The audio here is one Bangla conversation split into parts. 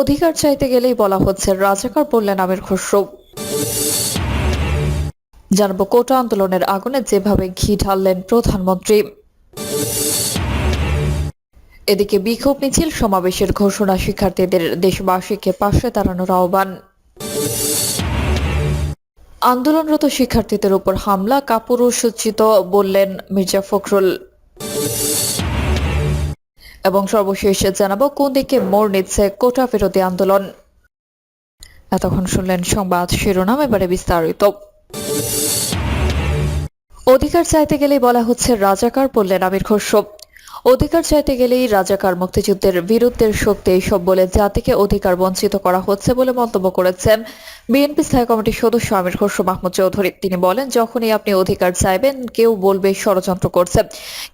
অধিকার চাইতে গেলেই বলা হচ্ছে রাজাকার বললেন আমির খসরু। জানাব কোটা আন্দোলনের আগুনে যেভাবে ঘি ঢাললেন প্রধানমন্ত্রী। এদিকে বিক্ষোভ মিছিল সমাবেশের ঘোষণা শিক্ষার্থীদের দেশবাসীকে পাশে দাঁড়ানোর আহ্বান। আন্দোলনরত শিক্ষার্থীদের উপর হামলা, কাপুরুষোচিত বললেন মির্জা ফখরুল। এবং সর্বশেষ জানাব কোন দিকে মোড় নিচ্ছে কোটা বিরোধী আন্দোলন। এতক্ষণ শুনলেন সংবাদ শিরোনাম, এবারে বিস্তারিত। অধিকার চাইতে গেলেই বলা হচ্ছে রাজাকার বললেন আমির খসরু। অধিকার চাইতে গেলেই রাজাকার মুক্তিযুদ্ধের বিরুদ্ধের শক্তি এইসব বলে জাতিকে অধিকার বঞ্চিত করা হচ্ছে বলে মন্তব্য করেছেন বিএনপি স্থায়ী কমিটির সদস্য আমির খসরু মাহমুদ চৌধুরী। তিনি বলেন, যখনই আপনি অধিকার চাইবেন, কেউ বলবে ষড়যন্ত্র করছে,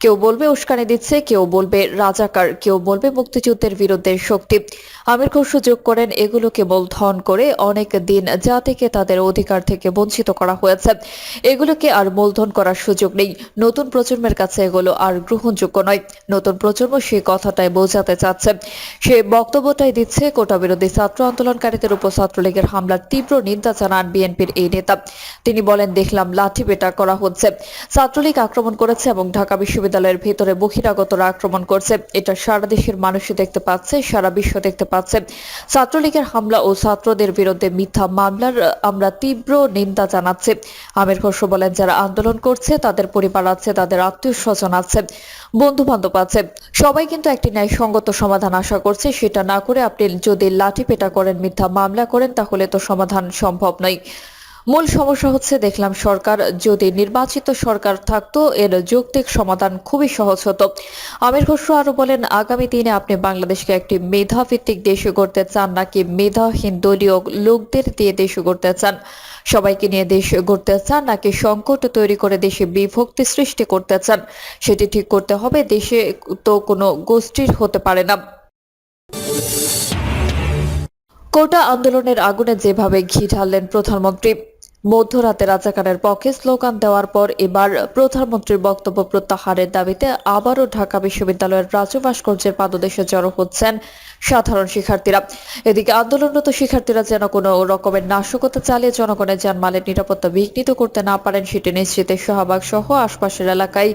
কেউ বলবে উস্কানি দিচ্ছে, কেউ বলবে রাজাকার, কেউ বলবে মুক্তিযুদ্ধের বিরুদ্ধে শক্তি। আমির খসরু যোগ করেন এগুলো কেবল ধন করে অনেক দিন জাতিকে তাদের অধিকার থেকে বঞ্চিত করা হয়েছে। এগুলোকে আর মূলধন করার সুযোগ নেই। নতুন প্রজন্মের কাছে এগুলো আর গ্রহণযোগ্য নয়। নতুন প্রজন্ম সেই কথাটাই বোঝাতে চাচ্ছে। সে বক্তব্যটাই দিচ্ছে কোটা বিরোধী ছাত্র আন্দোলনকারীদের উপর ছাত্রলীগের হামলার তীব্র নিন্দা জানান বিএনপির এই নেতা। তিনি বলেন, দেখলাম লাঠি পেটা করা হচ্ছে। ছাত্রলীগ আক্রমণ করেছে এবং ঢাকা বিশ্ববিদ্যালয়ের ভেতরে বহিরাগতরা আক্রমণ করছে। এটা সারা দেশের মানুষ দেখতে পাচ্ছে, সারা বিশ্ব দেখতে পাচ্ছে। ছাত্রলীগের হামলা ও ছাত্রদের বিরুদ্ধে মিথ্যা মামলার আমরা তীব্র নিন্দা জানাচ্ছি। আমির খসরু বলেন, যারা আন্দোলন করছে, তাদের পরিবার আছে, তাদের আত্মীয় স্বজন আছে। বন্ধু বান্ধব আছে। সবাই কিন্তু একটি ন্যায়সঙ্গত সমাধান আশা করছে, সেটা না করে আপনি যদি লাঠি পেটা করেন, মিথ্যা মামলা করেন, তাহলে তো সমাধান সম্ভব নয়। মূল সমস্যা হচ্ছে, দেখলাম সরকার যদি নির্বাচিত সরকার থাকতো, এর যৌক্তিক সমাধান খুবই সহজ হতো। আমির খসরু আরও বলেন, আগামী দিনে আপনি বাংলাদেশকে একটি মেধা ভিত্তিক দেশ করতে চান, নাকি মেধাহীন দলীয় লোকদের দিয়ে দেশ করতে চান? সবাইকে নিয়ে দেশ গড়তে চান, নাকি সংকট তৈরি করে দেশে বিভক্তি সৃষ্টি করতে চান? সেটি ঠিক করতে হবে, দেশে তো কোনো গোষ্ঠীর হতে পারে না। কোটা আন্দোলনের আগুনে যেভাবে ঘি ঢাললেন প্রধানমন্ত্রী মধ্যরাতে রাজাকারের পক্ষে স্লোগান দেওয়ার পর এবার প্রধানমন্ত্রীর বক্তব্য প্রত্যাহারের দাবিতে আবারও ঢাকা বিশ্ববিদ্যালয়ের রাজু ভাস্কর্যের পাদদেশে জড়ো হচ্ছেন সাধারণ শিক্ষার্থীরা। এদিকে আন্দোলনরত শিক্ষার্থীরা যেন কোনো রকমের নাশকতা চালিয়ে জনগণের যানমালের নিরাপত্তা বিঘ্নিত করতে না পারেন, সেটি নিশ্চিতে শাহবাগ সহ আশপাশের এলাকায়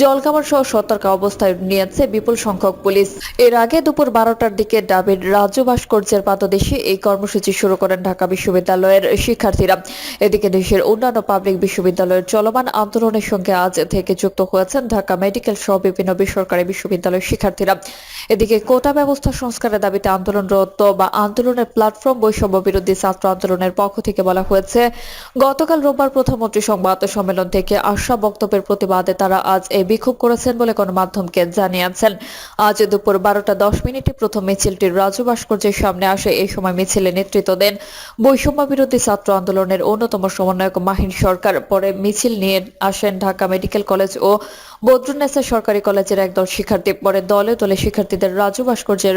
জলকামার সহ সতর্ক অবস্থায় নিয়েছে বিপুল সংখ্যক পুলিশ। এর আগে দুপুর বারোটার দিকে ডাবের রাজ্য ভাস্কর্যের পাদদেশে এই কর্মসূচি শুরু করেন ঢাকা বিশ্ববিদ্যালয়ের শিক্ষার্থীরা। এদিকে দেশের অন্যান্য পাবলিক বিশ্ববিদ্যালয়ের চলমান আন্দোলনের সঙ্গে আজ থেকে যুক্ত হয়েছেন ঢাকা মেডিকেল সহ বিভিন্ন বেসরকারি বিশ্ববিদ্যালয়ের শিক্ষার্থীরা। এদিকে কোটা ব্যবস্থা সংস্কারের দাবিতে আন্দোলনরত বা আন্দোলনের প্ল্যাটফর্ম বৈষম্য বিরোধী ছাত্র আন্দোলনের পক্ষ থেকে বলা হয়েছে, গতকাল রোববার প্রধানমন্ত্রী সংবাদ সম্মেলন থেকে আশা বক্তব্যের প্রতিবাদে তারা আজ এই বিক্ষোভ করেছেন বলে গণমাধ্যমকে জানিয়েছেন। আজ দুপুর বারোটা দশ মিনিটে প্রথম মিছিলটি রাজু ভাস্কর্যের সামনে আসে এই সময় মিছিলে নেতৃত্ব দেন বৈষম্য বিরোধী ছাত্র আন্দোলনের অন্যতম সমন্বয়ক মাহিন সরকার। পরে মিছিল নিয়ে আসেন ঢাকা মেডিকেল কলেজ ও বদরুন্নেসা সরকারি কলেজের একদল শিক্ষার্থী। পরে দলে দলে শিক্ষার্থীদের রাজু ভাস্কর্যের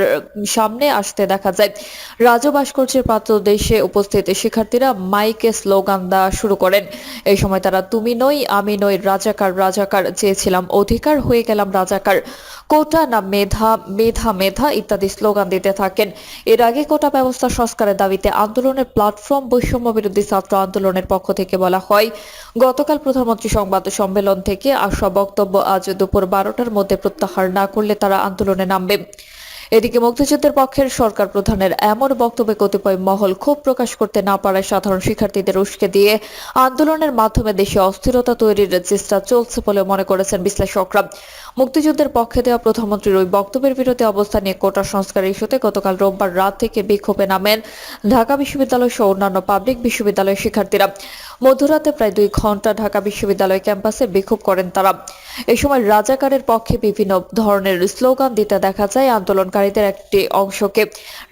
সামনে আসতে দেখা যায়। রাজু ভাস্কর্যের পাত্র দেশে উপস্থিত শিক্ষার্থীরা মাইকে স্লোগান দেওয়া শুরু করেন। এই সময় তারা, তুমি নই, আমি নই, রাজাকার রাজাকার, চেয়েছিলাম অধিকার, হয়ে গেলাম রাজাকার। কোটা না মেধা মেধা মেধা, ইত্যাদি স্লোগান দিতে থাকেন। এর আগে কোটা ব্যবস্থা সংস্কারের দাবিতে আন্দোলনের প্ল্যাটফর্ম বৈষম্য বিরোধী ছাত্র আন্দোলনের পক্ষ থেকে বলা হয়, গতকাল প্রধানমন্ত্রী সংবাদ সম্মেলন থেকে আসা বক্তব্য আজ দুপুর বারোটার মধ্যে প্রত্যাহার না করলে তারা আন্দোলনে নামবে। এদিকে মুক্তিযুদ্ধের পক্ষের সরকার প্রধানের এমন বক্তব্যে কতিপয় মহল ক্ষোভ প্রকাশ করতে না পারায় সাধারণ শিক্ষার্থীদের উস্কে দিয়ে আন্দোলনের মাধ্যমে দেশে অস্থিরতা তৈরির চেষ্টা চলছে বলে মনে করেছেন বিশ্লেষকরা। মুক্তিযুদ্ধের পক্ষে দেওয়া প্রধানমন্ত্রীর ওই বক্তব্যের বিরুদ্ধে অবস্থান নিয়ে কোটা সংস্কার ইস্যুতে গতকাল রোববার রাত থেকে বিক্ষোভে নামেন ঢাকা বিশ্ববিদ্যালয় সহ অন্যান্য পাবলিক বিশ্ববিদ্যালয়ের শিক্ষার্থীরা। মধ্যরাতে প্রায় দুই ঘণ্টা ঢাকা বিশ্ববিদ্যালয় ক্যাম্পাসে বিক্ষোভ করেন তারা। এই সময় রাজাকারের পক্ষে বিভিন্ন ধরনের স্লোগান দিতে দেখা যায় আন্দোলনকারীদের একটি অংশকে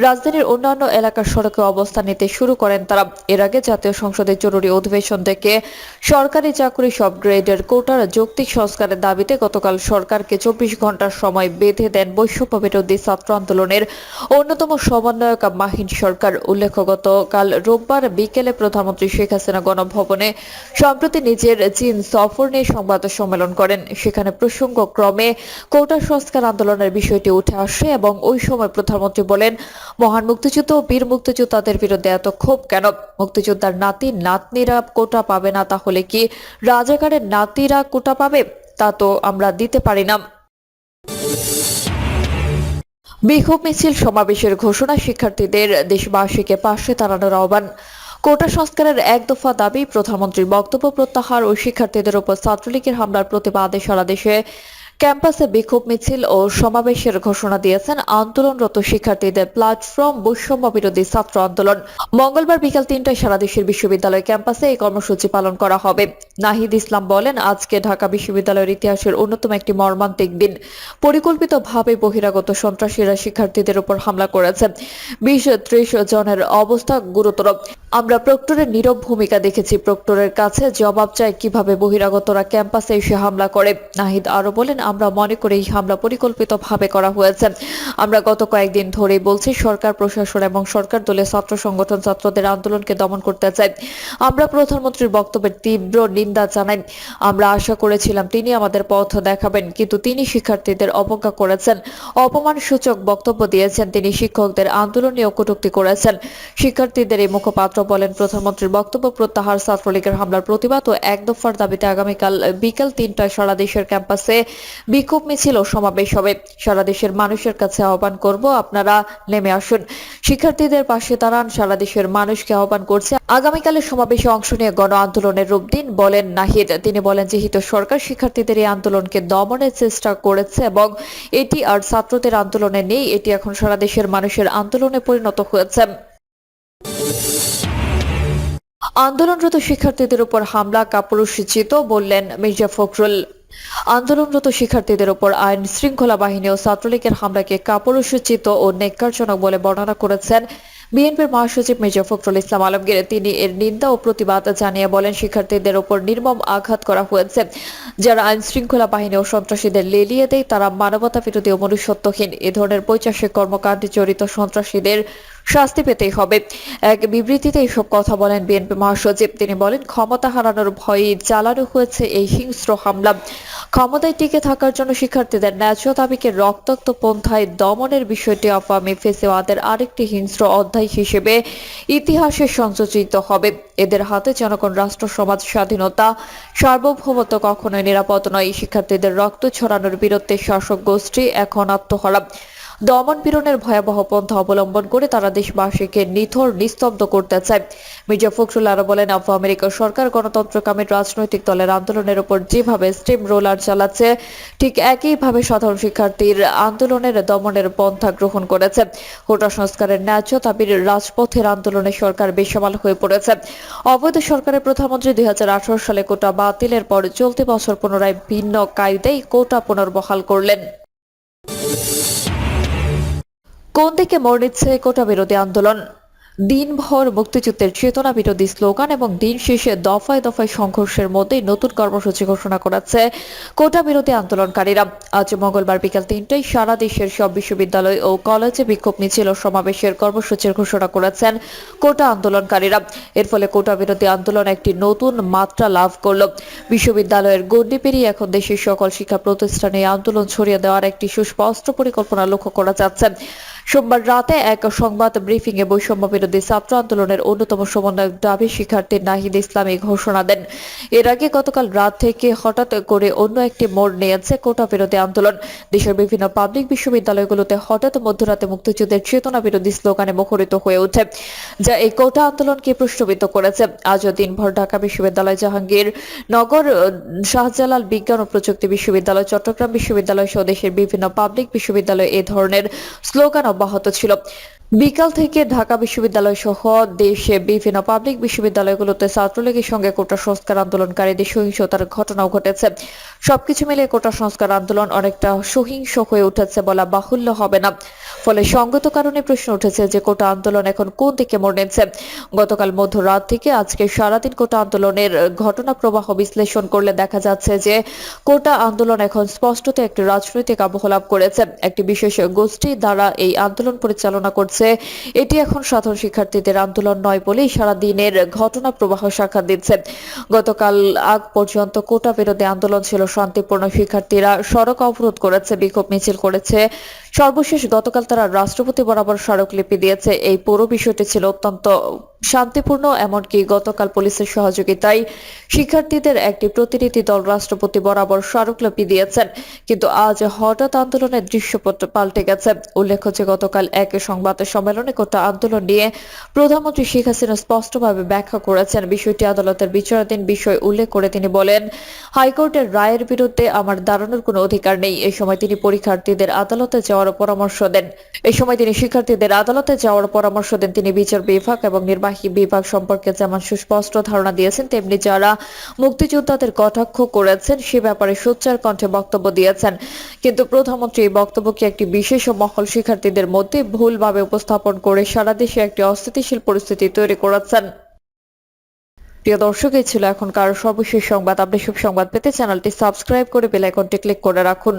রাজধানীর অন্যান্য এলাকার সড়কে অবস্থান নিতে শুরু করেন তারা। এর আগে জাতীয় সংসদের জরুরি অধিবেশন থেকে সরকারি চাকরি সব গ্রেডের কোটার যৌক্তিক সংস্কারের দাবিতে গতকাল সরকারকে চব্বিশ ঘণ্টার সময় বেঁধে দেন বৈষম্য ছাত্র আন্দোলনের অন্যতম সমন্বয়ক মাহিন সরকার। উল্লেখ্য, গতকাল রোববার বিকেলে প্রধানমন্ত্রী শেখ হাসিনা গণভবনে সম্প্রতি নিজের চীন সফর নিয়ে সংবাদ সম্মেলন করেন। সেখানে প্রসঙ্গ ক্রমে কোটা সংস্কার আন্দোলনের বিষয়টি উঠে আসে এবং ওই সময় প্রধানমন্ত্রী বলেন, মহান মুক্তিযুদ্ধ ও বীর মুক্তিযোদ্ধাদের বিরুদ্ধে এত ক্ষোভ কেন? মুক্তিযোদ্ধার নাতি, নাতনিরা কোটা পাবে না তাহলে কি রাজাকারের নাতিরা কোটা পাবে? তা তো আমরা দিতে পারি না। বিক্ষোভ মিছিল সমাবেশের ঘোষণা শিক্ষার্থীদের দেশবাসীকে পাশে দাঁড়ানোর আহ্বান। কোটা সংস্কারের এক দফা দাবি প্রধানমন্ত্রীর বক্তব্য প্রত্যাহার ও শিক্ষার্থীদের উপর ছাত্রলীগের হামলার প্রতিবাদে সারা দেশে ক্যাম্পাসে বিক্ষোভ মিছিল ও সমাবেশের ঘোষণা দিয়েছেন আন্দোলনরত শিক্ষার্থীদের প্ল্যাটফর্ম বৈষম্য বিরোধী ছাত্র আন্দোলন। মঙ্গলবার বিকাল তিনটায় সারা দেশের বিশ্ববিদ্যালয় ক্যাম্পাসে এই কর্মসূচি পালন করা হবে। নাহিদ ইসলাম বলেন, আজকে ঢাকা বিশ্ববিদ্যালয়ের ইতিহাসের অন্যতম একটি মর্মান্তিক দিন। পরিকল্পিতভাবে বহিরাগত সন্ত্রাসীরা শিক্ষার্থীদের উপর হামলা করেছে। বিশ ত্রিশ জনের অবস্থা গুরুতর। আমরা প্রক্টরের নীরব ভূমিকা দেখেছি। প্রক্টরের কাছে জবাব চাই কীভাবে বহিরাগতরা ক্যাম্পাসে এসে হামলা করে। নাহিদ আরও বলেন, আমরা মনে করি এই হামলা পরিকল্পিতভাবে করা হয়েছে। আমরা গত কয়েকদিন ধরেই বলছি, সরকার, প্রশাসন এবং সরকার দলের ছাত্র সংগঠন ছাত্রদের আন্দোলনকে দমন করতে চাই আমরা প্রধানমন্ত্রীর বক্তব্যের তীব্র নিন্দা জানাই। আমরা আশা করেছিলাম তিনি আমাদের পথ দেখাবেন, কিন্তু তিনি শিক্ষার্থীদের অবজ্ঞা করেছেন। অপমান সূচক বক্তব্য দিয়েছেন। তিনি শিক্ষকদের আন্দোলন কটূক্তি করেছেন। শিক্ষার্থীদের এই মুখপাত্র বলেন প্রধানমন্ত্রীর বক্তব্য, প্রত্যাহার ছাত্রলীগের হামলার প্রতিবাদ ও এক দফার দাবিতে আগামীকাল বিকেল তিনটায় সারা দেশের ক্যাম্পাসে বিক্ষোভ মিছিল ও সমাবেশ হবে। সারা দেশের মানুষের কাছে আহ্বান করব, আপনারা নেমে আসুন। শিক্ষার্থীদের পাশে দাঁড়ান, সারা দেশের মানুষকে আহ্বান করছে। আগামীকালের সমাবেশে অংশ নিয়ে গণ আন্দোলনের রূপ দিন বলেন নাহিদ। তিনি বলেন, যেহেতু সরকার শিক্ষার্থীদের এই আন্দোলনকে দমনের চেষ্টা করেছে এবং এটি আর ছাত্রদের আন্দোলনে নেই, এটি এখন সারা দেশের মানুষের আন্দোলনে পরিণত হয়েছে। আন্দোলনরত শিক্ষার্থীদের উপর হামলা কাপুরুষিত বললেন মির্জা ফখরুল। আন্দোলনরত শিক্ষার্থীদের উপর আইন শৃঙ্খলা বাহিনী ও ছাত্রলীগের হামলাকে কাপুরুষোচিত ও নেককারজনক বলে বর্ণনা করেছেন বিএনপির মহাসচিব মির্জা ফখরুল ইসলাম আলমগীর। তিনি এর নিন্দা ও প্রতিবাদ জানিয়ে বলেন, শিক্ষার্থীদের উপর নির্মম আঘাত করা হয়েছে। যারা আইন শৃঙ্খলা বাহিনী ও সন্ত্রাসীদের লেলিয়ে দেয়, তারা মানবতা বিরোধী ও মনুষ্যত্বহীন। এ ধরনের বৈচারিক কর্মকাণ্ডে জড়িত সন্ত্রাসীদের শাস্তি পেতেই হবে। এক বিবৃতিতে এসব কথা বলেন বিএনপি মহাসচিব। তিনি বলেন, ক্ষমতা হারানোর ভয়ে চালানো হয়েছে এই হিংস্র হামলা। ক্ষমতায় টিকে থাকার জন্য শিক্ষার্থীদের ন্যায্য দাবিকে রক্তাক্ত পন্থায় দমনের বিষয়টি আওয়ামী ফেসিওয়াদের আরেকটি হিংস্র অধ্যায় হিসেবে ইতিহাসে সংযোজিত হবে। এদের হাতে জনগণ, রাষ্ট্র, সমাজ, স্বাধীনতা, সার্বভৌমত্ব কখনোই নিরাপদ নয়। শিক্ষার্থীদের রক্ত ছড়ানোর বিরুদ্ধে শাসক গোষ্ঠী এখন আত্মহারা দমন পীড়নের ভয়াবহ পন্থা অবলম্বন করে তারা দেশবাসীকে নিথর, নিস্তব্ধ করতে চায়। মির্জা ফখরুল আরও বলেন, আফ্র আমেরিকার সরকার গণতন্ত্রকামী রাজনৈতিক দলের আন্দোলনের উপর যেভাবে স্টিম রোলার চালাচ্ছে, ঠিক একইভাবে সাধারণ শিক্ষার্থীর আন্দোলনের দমনের পন্থা গ্রহণ করেছে। কোটা সংস্কারের ন্যায্য দাবির রাজপথের আন্দোলনে সরকার বেসামাল হয়ে পড়েছে। অবৈধ সরকারের প্রধানমন্ত্রী দুই হাজার আঠারো সালে কোটা বাতিলের পর চলতি বছর পুনরায় ভিন্ন কায়দায় কোটা পুনর্বহাল করলেন। কোন দিকে মোড় নিচ্ছে কোটা বিরোধী আন্দোলন? দিনভর মুক্তিযুদ্ধের চেতনা বিরোধী স্লোগান এবং দিন শেষে দফায় দফায় সংঘর্ষের মধ্যেই নতুন কর্মসূচি ঘোষণা করেছে কোটা বিরোধী আন্দোলনকারীরা। আজ মঙ্গলবার বিকাল তিনটায় সারা দেশের সব বিশ্ববিদ্যালয় ও কলেজে বিক্ষোভ মিছিল সমাবেশের কর্মসূচির ঘোষণা করেছেন কোটা আন্দোলনকারীরা। এর ফলে কোটা বিরোধী আন্দোলন একটি নতুন মাত্রা লাভ করল। বিশ্ববিদ্যালয়ের গণ্ডি পেরিয়ে এখন দেশের সকল শিক্ষা প্রতিষ্ঠানে আন্দোলন ছড়িয়ে দেওয়ার একটি সুস্পষ্ট পরিকল্পনা লক্ষ্য করা যাচ্ছে। সোমবার রাতে এক সংবাদ ব্রিফিং এ বৈষম্য বিরোধী ছাত্র আন্দোলনের অন্যতম সমন্বয়ক দাবি শিক্ষার্থী নাহিদ ইসলাম এই ঘোষণা দেন। এর আগে গতকাল রাত থেকে হঠাৎ করে অন্য একটি মোড় নিয়েছে কোটা বিরোধী আন্দোলন। দেশের বিভিন্ন পাবলিক বিশ্ববিদ্যালয়গুলোতে হঠাৎ মধ্যরাতে মুক্তিযুদ্ধের চেতনা বিরোধী স্লোগানে মুখরিত হয়ে ওঠে, যা এই কোটা আন্দোলনকে প্রশ্নবিদ্ধ করেছে। আজও দিনভর ঢাকা বিশ্ববিদ্যালয় জাহাঙ্গীর নগর, শাহজালাল বিজ্ঞান ও প্রযুক্তি বিশ্ববিদ্যালয়, চট্টগ্রাম বিশ্ববিদ্যালয় সহ দেশের বিভিন্ন পাবলিক বিশ্ববিদ্যালয়ে এ ধরনের স্লোগান অব্যাহত ছিল। বিকাল থেকে ঢাকা বিশ্ববিদ্যালয় সহ দেশে বিভিন্ন পাবলিক বিশ্ববিদ্যালয়গুলোতে ছাত্রলীগের সঙ্গে কোটা সংস্কার আন্দোলনকারীদের সহিংসতার ঘটনাও ঘটেছে। সবকিছু মিলিয়ে কোটা সংস্কার আন্দোলন অনেকটা সহিংস হয়ে উঠেছে বলা বাহুল্য হবে না। ফলে সঙ্গত কারণে প্রশ্ন উঠেছে যে কোটা আন্দোলন এখন কোন দিকে মোড় নিচ্ছে গতকাল মধ্যরাত থেকে আজকে সারাদিন কোটা আন্দোলনের ঘটনা প্রবাহ বিশ্লেষণ করলে দেখা যাচ্ছে যে কোটা আন্দোলন এখন স্পষ্টত একটি রাজনৈতিক আবহ লাভ করেছে। একটি বিশেষ গোষ্ঠী দ্বারা এই আন্দোলন পরিচালনা করছে এটি এখন সাধারণ শিক্ষার্থীদের আন্দোলন নয় বলেই সারা দিনের ঘটনা প্রবাহ সাক্ষাৎ দিচ্ছে। গতকাল আগ পর্যন্ত কোটা বিরোধী আন্দোলন ছিল শান্তিপূর্ণ শিক্ষার্থীরা। সড়ক অবরোধ করেছে, বিক্ষোভ মিছিল করেছে। সর্বশেষ গতকাল তারা রাষ্ট্রপতি বরাবর স্মারকলিপি দিয়েছে। এই পুরো বিষয়টি ছিল অত্যন্ত শান্তিপূর্ণ, এমনকি গতকাল পুলিশের সহযোগিতায় শিক্ষার্থীদের একটি প্রতিনিধি দল রাষ্ট্রপতি বরাবর স্মারকলিপি দিয়েছেন কিন্তু আজ হঠাৎ আন্দোলনের দৃশ্যপট পাল্টে গেছে। উল্লেখ্য যে গতকাল এক সংবাদ সম্মেলনে কোটা আন্দোলন নিয়ে প্রধানমন্ত্রী শেখ হাসিনা স্পষ্টভাবে ব্যাখ্যা করেছেন। বিষয়টি আদালতের বিচারাধীন বিষয় উল্লেখ করে তিনি বলেন, হাইকোর্টের রায়ের বিরুদ্ধে আমার দাঁড়ানোর কোনো অধিকার নেই। এই সময় তিনি পরীক্ষার্থীদের আদালতে যাওয়ার পরামর্শ দেন। এই সময় তিনি শিক্ষার্থীদের আদালতে যাওয়ার পরামর্শ দেন। তিনি বিচার বিভাগ এবং নির্বাহী বিভাগ সম্পর্কে যেমন সুস্পষ্ট ধারণা দিয়েছেন, তেমনি যারা মুক্তিযোদ্ধাদের কটাক্ষ করেছেন, সে ব্যাপারে সোচ্চার কণ্ঠে বক্তব্য দিয়েছেন। কিন্তু প্রধানমন্ত্রী এই বক্তব্যকে একটি বিশেষ মহল শিক্ষার্থীদের মধ্যে ভুলভাবে উপস্থাপন করে সারা দেশে একটি অস্থিতিশীল পরিস্থিতি তৈরি করেছেন। প্রিয় দর্শক, এই ছিল এখনকার সর্বশেষ সংবাদ। আপনি সব সংবাদ পেতে চ্যানেলটি সাবস্ক্রাইব করে বেল আইকনটি ক্লিক করে রাখুন।